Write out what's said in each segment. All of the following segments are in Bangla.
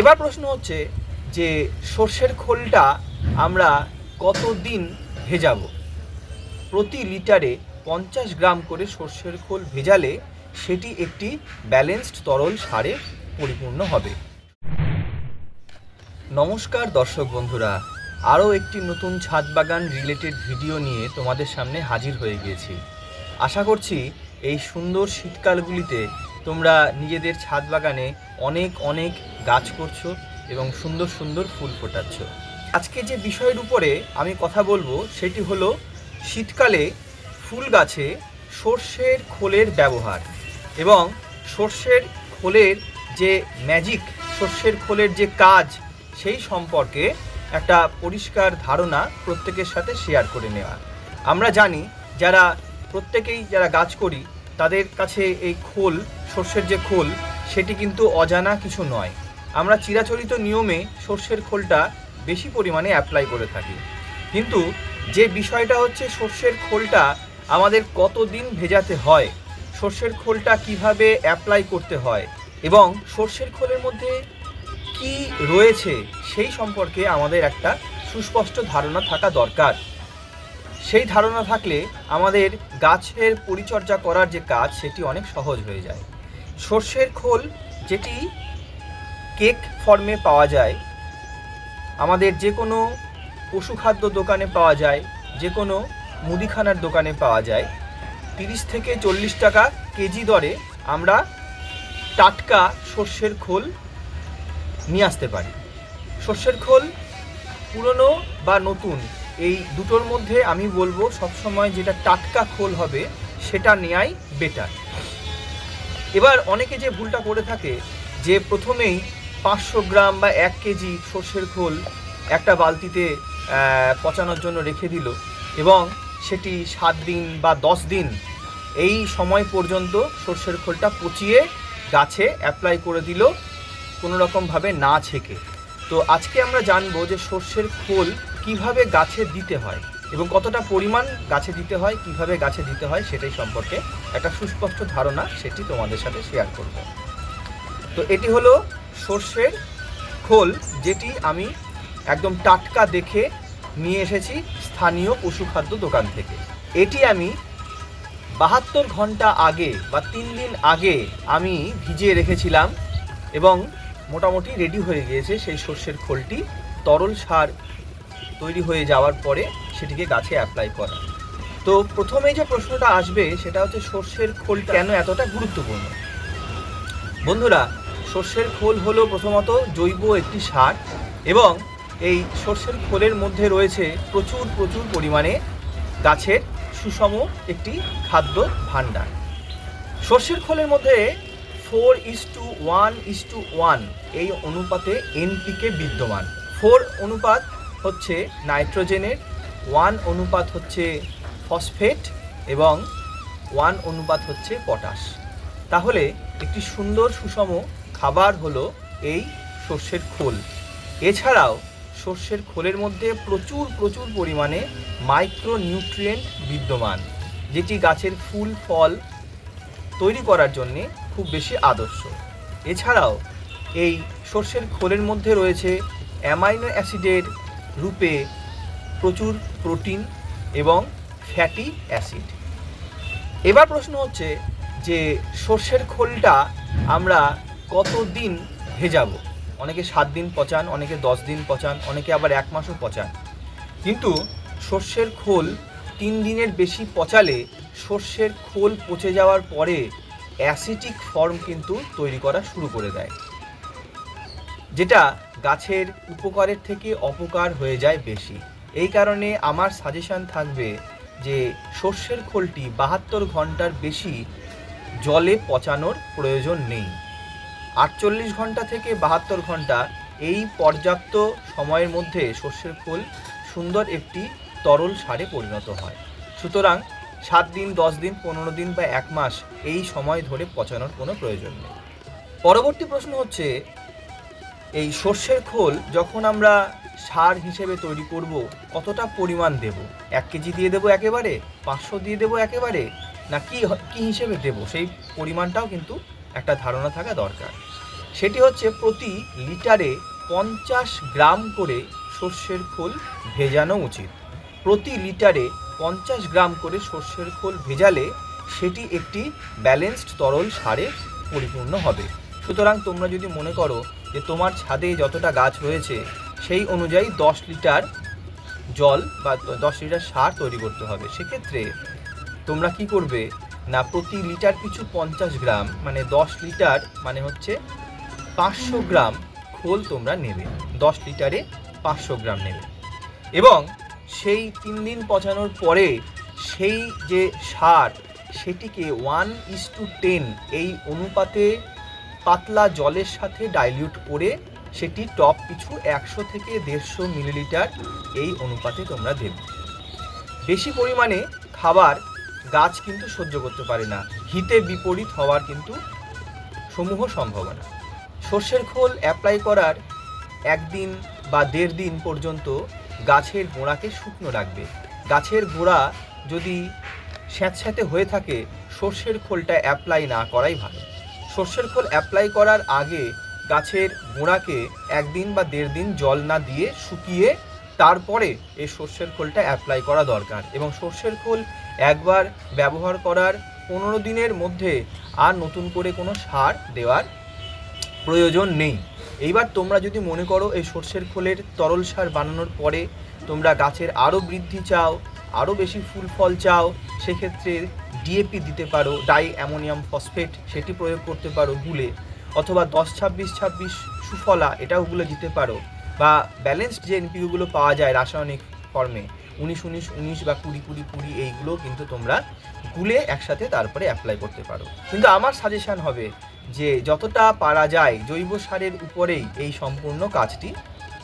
এবার প্রশ্ন হচ্ছে যে সর্ষের খোলটা আমরা কতদিন ভেজাবো? প্রতি লিটারে পঞ্চাশ গ্রাম করে সর্ষের খোল ভেজালে সেটি একটি ব্যালেন্সড তরল সারে পরিপূর্ণ হবে। নমস্কার দর্শক বন্ধুরা, আরও একটি নতুন ছাদ বাগান রিলেটেড ভিডিও নিয়ে তোমাদের সামনে হাজির হয়ে গিয়েছি। আশা করছি এই সুন্দর শীতকালগুলিতে তোমরা নিজেদের ছাদ বাগানে অনেক অনেক গাছ করছ এবং সুন্দর সুন্দর ফুল ফোটাচ্ছ। আজকে যে বিষয়ের উপরে আমি কথা বলব সেটি হলো শীতকালে ফুল গাছে সর্ষের খোলের ব্যবহার এবং সর্ষের খোলের যে ম্যাজিক সর্ষের খোলের যে কাজ, সেই সম্পর্কে একটা পরিষ্কার ধারণা প্রত্যেকের সাথে শেয়ার করে নেওয়া। আমরা জানি যারা প্রত্যেকেই যারা গাছ করি তাদের কাছে এই খোল, সর্ষের যে খোল, সেটি কিন্তু অজানা কিছু নয়। আমরা চিরাচরিত নিয়মে সর্ষের খোলটা বেশি পরিমাণে অ্যাপ্লাই করে থাকি। কিন্তু যে বিষয়টা হচ্ছে সর্ষের খোলটা আমাদের কতদিন ভেজাতে হয়, সর্ষের খোলটা কীভাবে অ্যাপ্লাই করতে হয়, এবং সর্ষের খোলের মধ্যে কি রয়েছে, সেই সম্পর্কে আমাদের একটা সুস্পষ্ট ধারণা থাকা দরকার। সেই ধারণা থাকলে আমাদের গাছের পরিচর্যা করার যে কাজ, সেটি অনেক সহজ হয়ে যায়। সর্ষের খোল, যেটি কেক ফর্মে পাওয়া যায়, আমাদের যে কোনো পশুখাদ্য দোকানে পাওয়া যায় যে কোনো মুদিখানার দোকানে পাওয়া যায়। তিরিশ থেকে চল্লিশ টাকা কেজি দরে আমরা টাটকা সর্ষের খোল নিয়ে আসতে পারি। সর্ষের খোল পুরনো বা নতুন এই দুটোর মধ্যে আমি বলব সবসময় যেটা টাটকা খোল হবে, সেটা নেয়াই বেটার এবার অনেকে যে ভুলটা করে থাকে, যে প্রথমেই পাঁচশো গ্রাম বা এক কেজি সর্ষের খোল একটা বালতিতে পচানোর জন্য রেখে দিল এবং সেটি সাত দিন বা দশ দিন এই সময় পর্যন্ত সর্ষের খোলটা পচিয়ে গাছে অ্যাপ্লাই করে দিল কোনো রকমভাবে না ছেঁকে। তো আজকে আমরা জানব যে সর্ষের খোল কীভাবে গাছে দিতে হয় এবং কতটা পরিমাণ গাছে দিতে হয়, কীভাবে গাছে দিতে হয় সেটাই সম্পর্কে একটা সুস্পষ্ট ধারণা সেটি তোমাদের সাথে শেয়ার করব। তো এটি হলো সর্ষের খোল, যেটি আমি একদম টাটকা দেখে নিয়ে এসেছি স্থানীয় পশুখাদ্য দোকান থেকে। এটি আমি বাহাত্তর ঘণ্টা আগে বা তিন দিন আগে আমি ভিজিয়ে রেখেছিলাম এবং মোটামুটি রেডি হয়ে গিয়েছে সেই সর্ষের খোলটি। তরল সার তৈরি হয়ে যাওয়ার পরে সেটিকে গাছে অ্যাপ্লাই করা। তো প্রথমে যে প্রশ্নটা আসবে সেটা হচ্ছে সর্ষের খোল কেন এতটা গুরুত্বপূর্ণ? বন্ধুরা, সর্ষের খোল হলো প্রথমত জৈব একটি সার এবং এই সর্ষের খোলের মধ্যে রয়েছে প্রচুর প্রচুর পরিমাণে গাছের সুষম একটি খাদ্য ভাণ্ডার। সর্ষের খোলের মধ্যে four is to one is to one এই অনুপাতে এনপিকে বিদ্যমান। ফোর অনুপাত হচ্ছে নাইট্রোজেনের ওয়ান অনুপাত হচ্ছে ফসফেট এবং ওয়ান অনুপাত হচ্ছে পটাশ তাহলে একটি সুন্দর সুষম খাবার হলো এই সর্ষের খোল। এছাড়াও সর্ষের খোলের মধ্যে প্রচুর প্রচুর পরিমাণে মাইক্রো নিউট্রিয়েন্ট বিদ্যমান, যেটি গাছের ফুল, ফল তৈরি করার জন্যে খুব বেশি আদর্শ। এছাড়াও এই সর্ষের খোলের মধ্যে রয়েছে অ্যামাইনো অ্যাসিডের রূপে প্রচুর প্রোটিন এবং ফ্যাটি অ্যাসিড। এবার প্রশ্ন হচ্ছে যে সর্ষের খোলটা আমরা কতদিন ভেজাবো? অনেকে সাত দিন পচান, অনেকে দশ দিন পচান, অনেকে আবার এক মাসও পচান। কিন্তু সর্ষের খোল তিন দিনের বেশি পচালে সর্ষের খোল পচে যাওয়ার পরে অ্যাসিটিক ফর্ম কিন্তু তৈরি করা শুরু করে দেয়। যেটা গাছের উপকারের থেকে অপকার হয়ে যায় বেশি। এই কারণে আমার সাজেশন থাকবে যে সর্ষের খোলটি বাহাত্তর ঘণ্টার বেশি জলে পচানোর প্রয়োজন নেই। আটচল্লিশ ঘণ্টা থেকে বাহাত্তর ঘণ্টা এই পর্যাপ্ত সময়ের মধ্যে সর্ষের খোল সুন্দর একটি তরল সারে পরিণত হয়। সুতরাং সাত দিন, দশ দিন, পনেরো দিন বা এক মাস এই সময় ধরে পচানোর কোনো প্রয়োজন নেই। পরবর্তী প্রশ্ন হচ্ছে এই সর্ষের খোল যখন আমরা সার হিসেবে তৈরি করব, কতটা পরিমাণ দেব? এক কেজি দিয়ে দেবো একেবারে? পাঁচশো দিয়ে দেবো একেবারে? না কি কি হিসেবে দেব? সেই পরিমাণটাও কিন্তু একটা ধারণা থাকা দরকার। সেটি হচ্ছে প্রতি লিটারে পঞ্চাশ গ্রাম করে সর্ষের খোল ভেজানো উচিত। প্রতি লিটারে পঞ্চাশ গ্রাম করে সর্ষের খোল ভেজালে সেটি একটি ব্যালেন্সড তরল সারে পরিপূর্ণ হবে। সুতরাং তোমরা যদি মনে করো যে তোমার ছাদে যতটা গাছ রয়েছে, সেই অনুযায়ী দশ লিটার জল বা দশ লিটার সার তৈরি করতে হবে। সেক্ষেত্রে তোমরা কি করবে? না, প্রতি লিটার পিছু পঞ্চাশ গ্রাম মানে দশ লিটার মানে হচ্ছে পাঁচশো গ্রাম খোল তোমরা নেবে। দশ লিটারে পাঁচশো গ্রাম নেবে। এবং সেই তিন দিন পচানোর পরে সেই যে সার, সেটিকে ওয়ান ইস টু টেন এই অনুপাতে পাতলা জলের সাথে ডাইলিউট করে সেটি টপ পিছু একশো থেকে দেড়শো মিলিলিটার এই অনুপাতে তোমরা দেবে। বেশি পরিমাণে খাবার গাছ কিন্তু সহ্য করতে পারে না। হিতে বিপরীত হওয়ার কিন্তু সমূহ সম্ভাবনা। সর্ষের খোল অ্যাপ্লাই করার একদিন বা দেড় দিন পর্যন্ত গাছের গোড়াকে শুকনো রাখবে। গাছের গোড়া যদি স্যাঁতস্যাঁতে হয়ে থাকে, সর্ষের খোলটা অ্যাপ্লাই না করাই ভালো। সর্ষের খোল অ্যাপ্লাই করার আগে গাছের গোড়াকে একদিন বা দেড় দিন জল না দিয়ে শুকিয়ে তারপরে এই সর্ষের খোলটা অ্যাপ্লাই করা দরকার এবং সর্ষের খোল একবার ব্যবহার করার পনেরো দিনের মধ্যে আর নতুন করে কোনো সার দেওয়ার প্রয়োজন নেই। এইবার তোমরা যদি মনে করো এই সর্ষের খোলের তরল সার বানানোর পরে তোমরা গাছের আরও বৃদ্ধি চাও আরও বেশি ফুল ফল চাও, সেক্ষেত্রে ডিএপি দিতে পারো ডাই অ্যামোনিয়াম ফসফেট সেটি প্রয়োগ করতে পারো গুলে, অথবা দশ ছাব্বিশ ছাব্বিশ সুফলা এটাও গুলে দিতে পারো, বা ব্যালেন্সড যে এনপিগুলো পাওয়া যায় রাসায়নিক ফর্মে উনিশ উনিশ উনিশ বা কুড়ি কুড়ি কুড়ি এইগুলো কিন্তু তোমরা গুলে একসাথে তারপরে অ্যাপ্লাই করতে পারো। কিন্তু আমার সাজেশান হবে যে যতটা পারা যায় জৈব সারের উপরেই এই সম্পূর্ণ কাজটি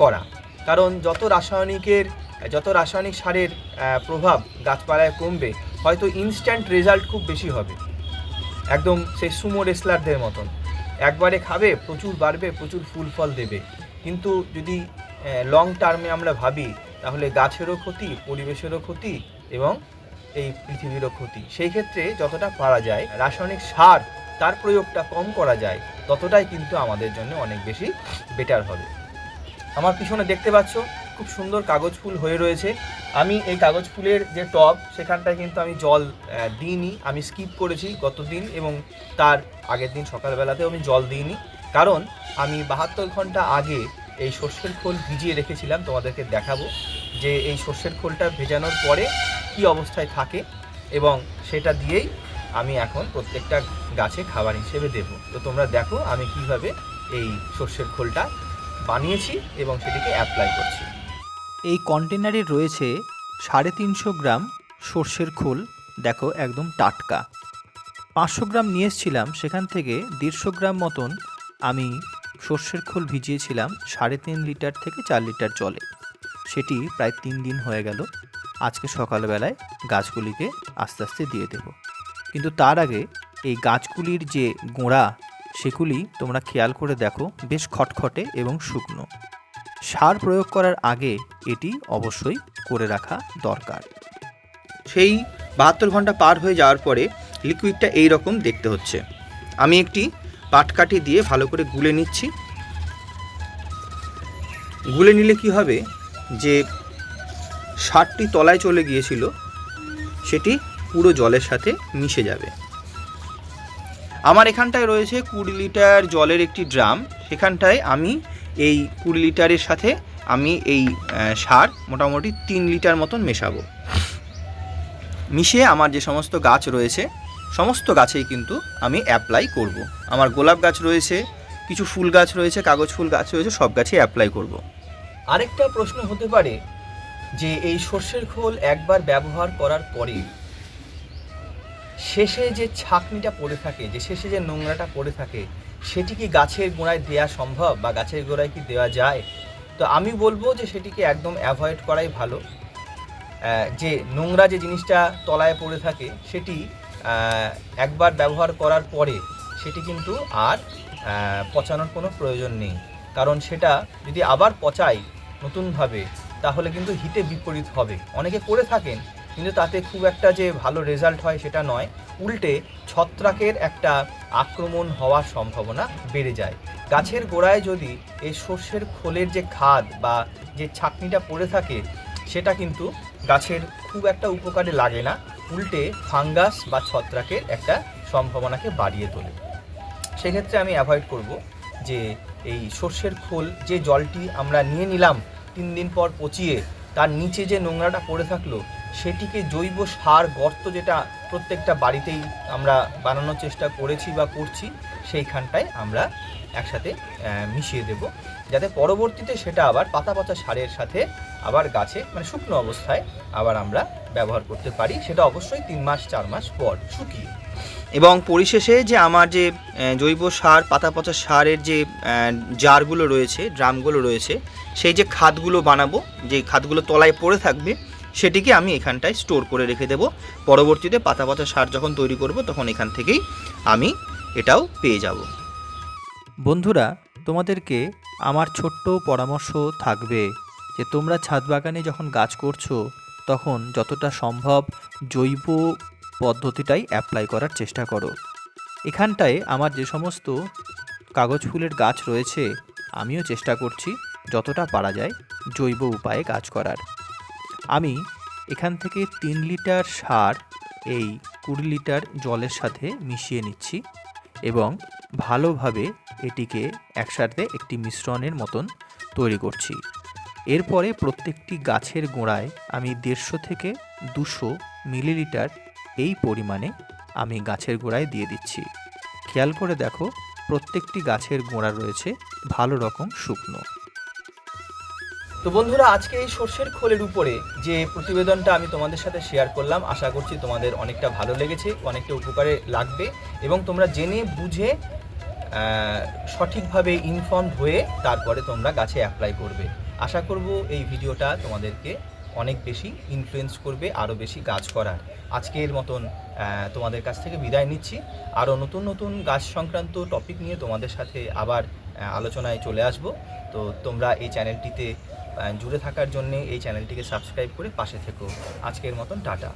করা। কারণ যত রাসায়নিকের যত রাসায়নিক সারের প্রভাব গাছপালায় কমবে, হয়তো ইনস্ট্যান্ট রেজাল্ট খুব বেশি হবে। একদম সেই সুমো রেসলারদের মতন। একবারে খাবে, প্রচুর বাড়বে, প্রচুর ফুল ফল দেবে। কিন্তু যদি লং টার্মে আমরা ভাবি, তাহলে গাছেরও ক্ষতি, পরিবেশেরও ক্ষতি এবং এই পৃথিবীরও ক্ষতি। সেই ক্ষেত্রে যতটা পারা যায়, রাসায়নিক সার তার প্রয়োগটা কম করা যায়, ততটাই কিন্তু আমাদের জন্য অনেক বেশি বেটার হবে। আমার পিছনে দেখতে পাচ্ছ খুব সুন্দর কাগজ ফুল হয়ে রয়েছে। আমি এই কাগজ ফুলের যে টব, সেখানটায় কিন্তু আমি জল দিইনি। আমি স্কিপ করেছি গতদিন এবং তার আগের দিন সকালবেলাতেও আমি জল দিইনি। কারণ আমি বাহাত্তর ঘণ্টা আগে এই সর্ষের খোল ভিজিয়ে রেখেছিলাম, তোমাদেরকে দেখাবো যে এই সর্ষের খোলটা ভেজানোর পরে কি অবস্থায় থাকে এবং সেটা দিয়েই আমি এখন প্রত্যেকটা গাছে খাবার হিসেবে দেব। তো তোমরা দেখো আমি কীভাবে এই সর্ষের খোলটা বানিয়েছি এবং সেটিকে অ্যাপ্লাই করছি। এই কন্টেনারে রয়েছে সাড়ে তিনশো গ্রাম সর্ষের খোল, দেখো একদম টাটকা। পাঁচশো গ্রাম নিয়ে এসেছিলাম, সেখান থেকে দেড়শো গ্রাম মতন আমি সর্ষের খোল ভিজিয়েছিলাম, সাড়ে তিন লিটার থেকে চার লিটার জলে। সেটি প্রায় তিন দিন হয়ে গেল। আজকে সকালবেলায় গাছগুলিকে আস্তে আস্তে দিয়ে দেব। কিন্তু তার আগে এই গাছগুলির যে গোড়া, সেগুলি তোমরা খেয়াল করে দেখো, বেশ খটখটে এবং শুকনো। সার প্রয়োগ করার আগে এটি অবশ্যই করে রাখা দরকার। সেই বাহাত্তর ঘণ্টা পার হয়ে যাওয়ার পরে লিকুইডটা এই রকম দেখতে হচ্ছে। আমি একটি পাটকাঠি দিয়ে ভালো করে গুলে নিচ্ছি। গুলে নিলে কি হবে? যে সারটি তলায় চলে গিয়েছিল, সেটি পুরো জলের সাথে মিশে যাবে। আমার এখানটায় রয়েছে কুড়ি লিটার জলের একটি ড্রাম। সেখানটায় আমি এই কুড়ি লিটারের সাথে আমি এই সার মোটামুটি তিন লিটার মতন মেশাবো মিশিয়ে আমার যে সমস্ত গাছ রয়েছে, সমস্ত গাছেই কিন্তু আমি অ্যাপ্লাই করব। আমার গোলাপ গাছ রয়েছে, কিছু ফুল গাছ রয়েছে, কাগজ ফুল গাছ রয়েছে, সব গাছেই অ্যাপ্লাই করব। আরেকটা প্রশ্ন হতে পারে যে এই সর্ষের খোল একবার ব্যবহার করার পরে শেষে যে ছাকনিটা পড়ে থাকে, যে শেষে যে নোংরাটা পড়ে থাকে সেটি কি গাছের গোড়ায় দেওয়া সম্ভব বা গাছের গোড়ায় কি দেওয়া যায়? তো আমি বলব যে সেটিকে একদম অ্যাভয়েড করাই ভালো। যে নোংরা যে জিনিসটা তলায় পড়ে থাকে, সেটি একবার ব্যবহার করার পরে সেটি কিন্তু আর পচানোর কোনো প্রয়োজন নেই। কারণ সেটা যদি আবার পচাই নতুনভাবে, তাহলে কিন্তু হিতে বিপরীত হবে। অনেকে করে থাকেন কিন্তু তাতে খুব একটা যে ভালো রেজাল্ট হয় সেটা নয়। উল্টে ছত্রাকের একটা আক্রমণ হওয়ার সম্ভাবনা বেড়ে যায়। গাছের গোড়ায় যদি এই সর্ষের খোলের যে খাদ বা যে ছাকনিটা পড়ে থাকে, সেটা কিন্তু গাছের খুব একটা উপকারে লাগে না। উল্টে ফাঙ্গাস বা ছত্রাকের একটা সম্ভাবনাকে বাড়িয়ে তোলে। সেক্ষেত্রে আমি অ্যাভয়েড করব যে এই সর্ষের খোল যে জলটি আমরা নিয়ে নিলাম তিন দিন পর পচিয়ে, তার নিচে যে নোংরাটা পড়ে থাকল সেটিকে জৈব সার গর্ত যেটা প্রত্যেকটা বাড়িতেই আমরা বানানোর চেষ্টা করেছি বা করছি, সেইখানটায় আমরা একসাথে মিশিয়ে দেব। যাতে পরবর্তীতে সেটা আবার পাতা পচা সারের সাথে আবার গাছে মানে শুকনো অবস্থায় আবার আমরা ব্যবহার করতে পারি, সেটা অবশ্যই তিন মাস, চার মাস পর শুকিয়ে। এবং পরিশেষে যে আমার যে জৈব সার, পাতা পচা সারের যে জারগুলো রয়েছে, ড্রামগুলো রয়েছে, সেই যে খাদগুলো বানাবো, যে খাদগুলো তলায় পড়ে থাকবে সেটিকে আমি এখানটায় স্টোর করে রেখে দেব। পরবর্তীতে পাতা পচা সার যখন তৈরি করব, তখন এখান থেকেই আমি এটাও পেয়ে যাব। বন্ধুরা, তোমাদেরকে আমার ছোট্ট পরামর্শ থাকবে যে তোমরা ছাদ বাগানে যখন গাছ করছ, তখন যতটা সম্ভব জৈব পদ্ধতিটাই অ্যাপ্লাই করার চেষ্টা করো। এখানটায় আমার যে সমস্ত কাগজ ফুলের গাছ রয়েছে, আমিও চেষ্টা করছি যতটা পারা যায় জৈব উপায়ে গাছ করার। আমি এখান থেকে তিন লিটার সার এই কুড়ি লিটার জলের সাথে মিশিয়ে নিচ্ছি এবং ভালোভাবে এটিকে একসাথে একটি মিশ্রণের মতন তৈরি করছি। এরপরে প্রত্যেকটি গাছের গোড়ায় আমি দেড়শো থেকে দুশো মিলিলিটার এই পরিমাণে আমি গাছের গোড়ায় দিয়ে দিচ্ছি। খেয়াল করে দেখো, প্রত্যেকটি গাছের গোড়া রয়েছে ভালো রকম শুকনো। তো বন্ধুরা, আজকে এই সর্ষের খোলের উপরে যে প্রতিবেদনটা আমি তোমাদের সাথে শেয়ার করলাম, আশা করছি তোমাদের অনেকটা ভালো লেগেছে, অনেকটা উপকারে লাগবে এবং তোমরা জেনে বুঝে সঠিকভাবে ইনফর্ম হয়ে তারপরে তোমরা গাছে অ্যাপ্লাই করবে। আশা করব এই ভিডিওটা তোমাদেরকে অনেক বেশি ইনফ্লুয়েন্স করবে আরও বেশি গাছ করার। আজকের মতন তোমাদের কাছ থেকে বিদায় নিচ্ছি। আরও নতুন নতুন গাছ সংক্রান্ত টপিক নিয়ে তোমাদের সাথে আবার আলোচনায় চলে আসব। তো তোমরা এই চ্যানেলটিতে জুড়ে থাকার জন্যে এই চ্যানেলটিকে সাবস্ক্রাইব করে পাশে থেকো। আজকের মতন টাটা।